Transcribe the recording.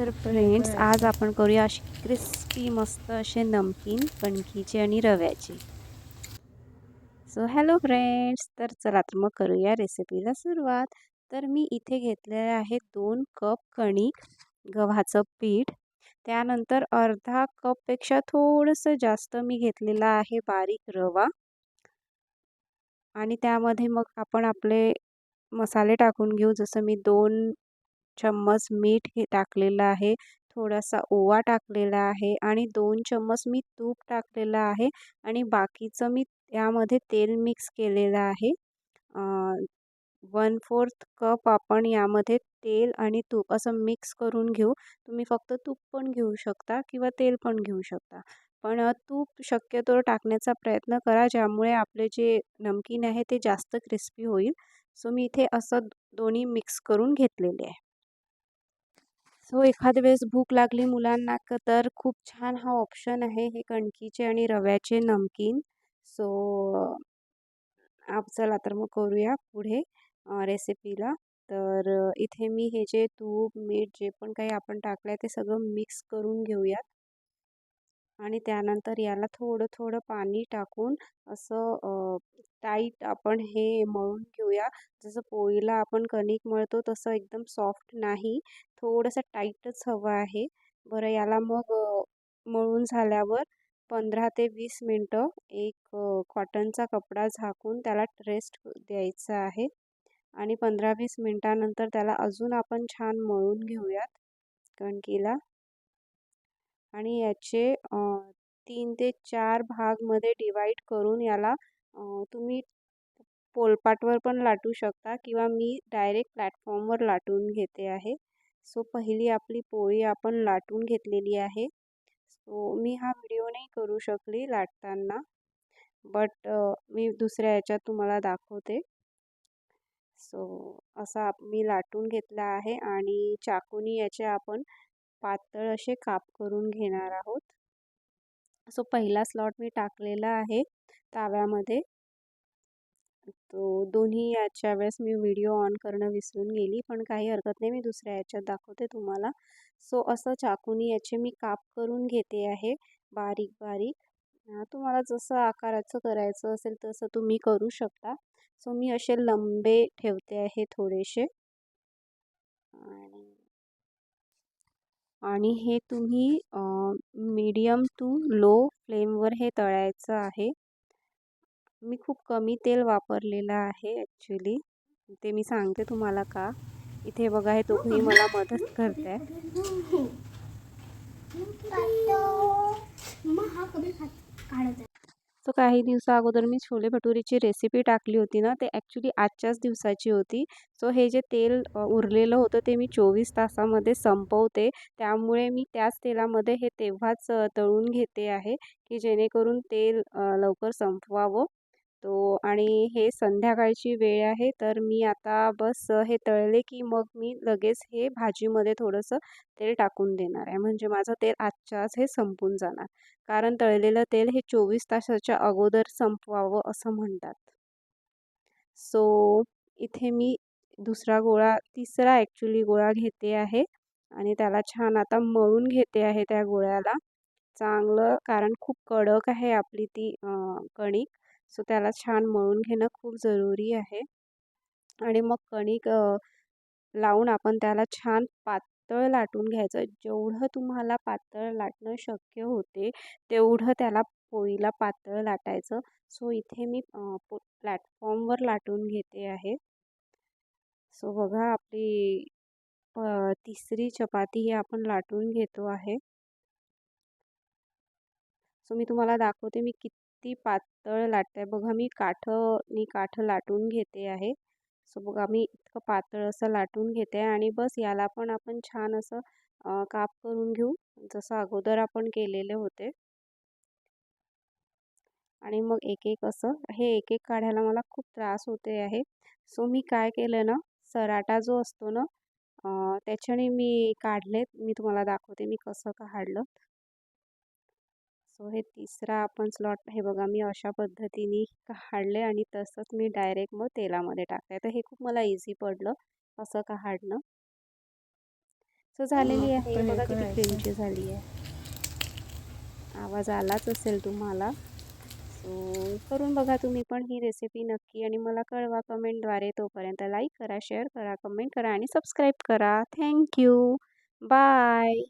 तर फ्रेंड्स आज आपण करूया अशी क्रिस्पी मस्त असे नमकीन कणकीचे आणि रव्याचे. सो हॅलो फ्रेंड्स तर चला तर मग करूया रेसिपीला सुरुवात. तर मी इथे घेतलेले आहे दोन कप कणिक गव्हाचं पीठ. त्यानंतर अर्धा कपपेक्षा थोडंसं जास्त मी घेतलेला आहे बारीक रवा. आणि त्यामध्ये मग आपण आपले मसाले टाकून घेऊ. जसं मी दोन चम्मच मीठ हे टाकलेलं आहे. थोडासा ओवा टाकलेला आहे आणि दोन चम्मच मी तूप टाकलेलं आहे आणि बाकीचं मी यामध्ये तेल मिक्स केलेलं आहे. वन फोर्थ कप आपण यामध्ये तेल आणि तूप असं मिक्स करून घेऊ. तुम्ही फक्त तूप पण घेऊ शकता किंवा तेल पण घेऊ शकता. पण तूप शक्यतो टाकण्याचा प्रयत्न करा ज्यामुळे आपले जे नमकीन आहे ते जास्त क्रिस्पी होईल. सो मी इथे असं दोन्ही मिक्स करून घेतलेले आहे. सो एखाद्या वेळेस भूक लागली मुलांना तर खूप छान हा ऑप्शन आहे हे कणकीचे आणि रव्याचे नमकीन. सो आप चला तर मग करूया पुढे रेसिपीला तर इथे मी हे जे तूप मीठ जे पण काही आपण टाकलं आहे ते सगळं मिक्स करून घेऊयात. आणि त्यानंतर याला थोडं थोडं पाणी टाकून असं टाईट आपण हे मळून घेऊया. जसं पोळीला आपण कणिक मळतो तसं एकदम सॉफ्ट नाही थोडंसं टाईटच हवं आहे. बरं याला मग मळून झाल्यावर पंधरा ते वीस मिनटं एक कॉटनचा कपडा झाकून त्याला रेस्ट द्यायचा आहे. आणि पंधरा वीस मिनटानंतर त्याला अजून आपण छान मळून घेऊयात कणकीला. आणि याचे तीन ते चार भागमध्ये डिवाईड करून याला तुम्ही पोलपाटवर पण लाटू शकता किंवा मी डायरेक्ट प्लॅटफॉर्मवर लाटून घेते आहे. सो पहिली आपली पोळी आपण लाटून घेतलेली आहे. सो मी हा व्हिडिओ नाही करू शकली लाटताना बट मी दुसऱ्या याच्यात तुम्हाला दाखवते. सो असा मी लाटून घेतला आहे आणि चाकूनी याचे आपण पातळ असे काप करून घेणार आहोत. सो पहिला स्लॉट मी टाकलेला आहे ताव्यामध्ये. तो दोन्ही याच्या वेळेस मी व्हिडिओ ऑन करणं विसरून गेली पण काही हरकत नाही मी दुसऱ्या याच्यात दाखवते तुम्हाला. सो असं चाकूनी याचे मी काप करून घेते आहे बारीक बारीक. तुम्हाला जसं आकाराचं करायचं असेल तसं तुम्ही करू शकता. सो मी असे लंबे ठेवते आहे थोडेसे. आणि हे तुम्ही मीडियम टू लो फ्लेमवर हे तळायचं आहे. मी खूप कमी तेल वापरलेलं आहे ॲक्च्युली ते मी सांगते तुम्हाला का? इथे बघा हे तुम्ही मला मदत करताय. सो काही दिवसा अगोदर मी छोले भटुरीची रेसिपी टाकली होती ना ते ॲक्च्युली आजच्याच दिवसाची होती. सो हे जे तेल उरलेलं होतं ते मी चोवीस तासामध्ये संपवते. त्यामुळे मी त्याच तेलामध्ये हे तेव्हाच तळून घेते आहे की जेणेकरून तेल लवकर संपवावं. तो आणि हे संध्याकाळची वेळ आहे तर मी आता बस हे तळले की मग मी लगेच हे भाजीमध्ये थोडंसं तेल टाकून देणार आहे. म्हणजे माझं तेल आजच्याच हे संपून जाणार. कारण तळलेलं तेल हे चोवीस तासाच्या अगोदर संपवावं असं म्हणतात. सो इथे मी दुसरा गोळा तिसरा ॲक्च्युली गोळा घेते आहे आणि त्याला छान आता मळून घेते आहे त्या गोळ्याला. चांगलं कारण खूप कडक आहे आपली ती कणिक. सो त्याला छान मळून घेणं खूप जरूरी आहे. आणि मग कणिक लावून आपण त्याला छान पातळ लाटून घ्यायचं. जेवढं तुम्हाला पातळ लाटणं शक्य होते तेवढं त्याला पोळीला पातळ लाटायचं. सो इथे मी प्लॅटफॉर्मवर लाटून घेते आहे. सो बघा आपली तिसरी चपाती ही आपण लाटून घेतो आहे. सो मी तुम्हाला दाखवते मी किती ती पातळ लाटते. बघा मी काठं काठं लाटून घेते आहे. सो बघा मी इतकं पातळ असं लाटून घेते आहे आणि बस याला पण आपण छान असं काप करून घेऊ. जसं अगोदर आपण केलेले होते. आणि मग एक एक असं हे एक एक काढायला मला खूप त्रास होते आहे. सो मी काय केलं ना सराटा जो असतो ना त्याच्याने मी काढलेत. मी तुम्हाला दाखवते मी कसं काढलं. सो हे तिसरा आपण स्लॉट हे बघा मी अशा पद्धतीने काढले आणि तसंच मी डायरेक्ट मग तेलामध्ये टाकते. तर हे खूप मला इझी पडलं असं काढणं. सो झालेली आहे. हे बघा किती. क्रिमची झाली आहे. आवाज आलाच असेल तुम्हाला. सो करून बघा तुम्ही पण ही रेसिपी नक्की आणि मला कळवा कमेंटद्वारे तोपर्यंत लाईक करा शेअर करा कमेंट करा आणि सबस्क्राईब करा. Thank you bye